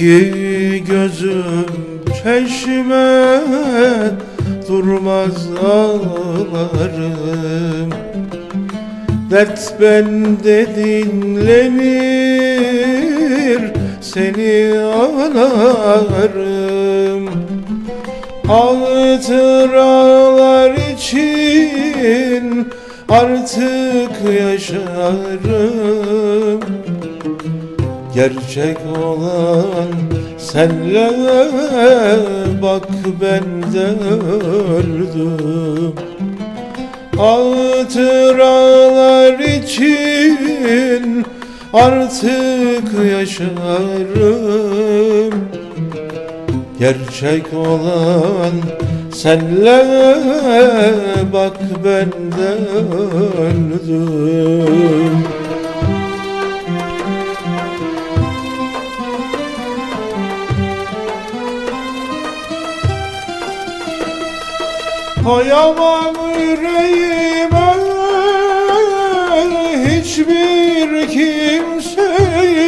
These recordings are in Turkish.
İki gözüm çeşme durmaz ağlarım. Dert bende dinlenir seni ağlarım Hatıralar için artık yaşarım Gerçek olan senle bak ben de öldüm Hatıralar için artık yaşarım. Gerçek olan senle bak ben de öldüm Koyamam yüreğime hiçbir kimseyi.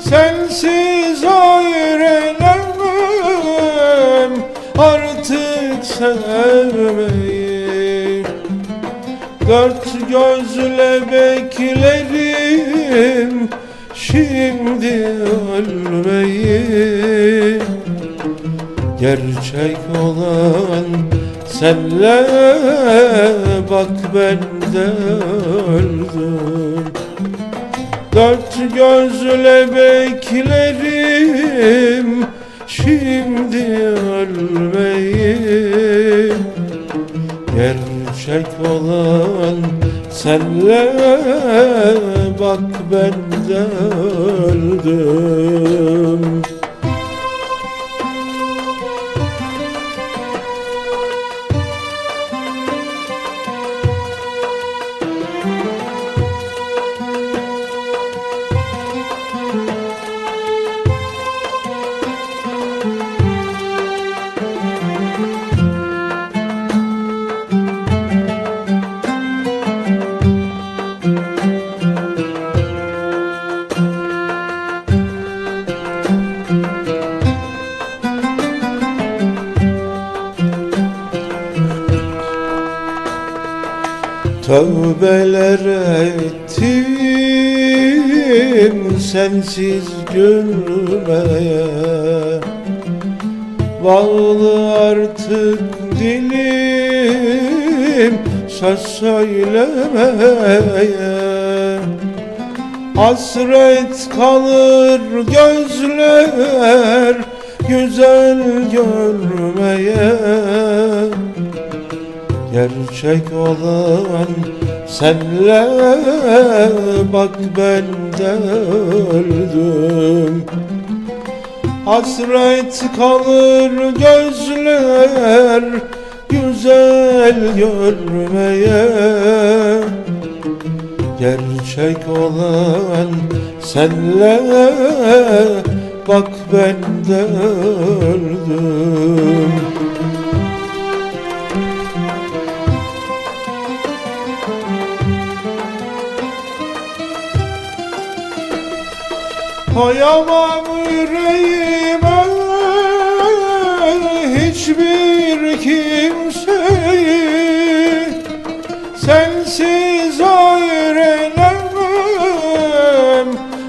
Sensiz öğrenemem artık sevmeyi Dört gözle beklerim şimdi ölmeyi Gerçek olan senle bak ben de öldüm. Dört gözle beklerim şimdi ölmeyi Gerçek olan senle bak ben de öldüm Tövbeler ettim sensiz gülmeye Bağlı artık dilim söz söylemeye. Hasret kalır gözler güzel görmeye Gerçek olan senle bak ben de öldüm. Hasret kalır gözler güzel görmeye. Gerçek olan senle bak ben de öldüm Koyamam yüreğime hiçbir kimseyi. Sensiz öğrenemem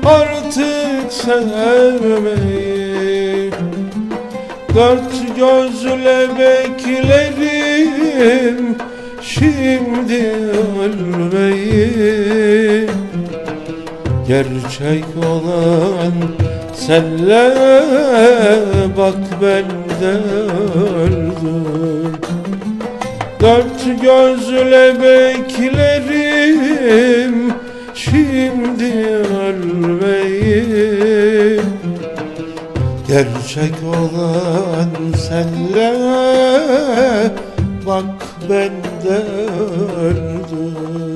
artık sevmeyi. Dört gözle beklerim şimdi ölmeyi Gerçek olan senle bak ben de öldüm. Dört gözle beklerim şimdi ölmeyi Gerçek olan senle bak ben de öldüm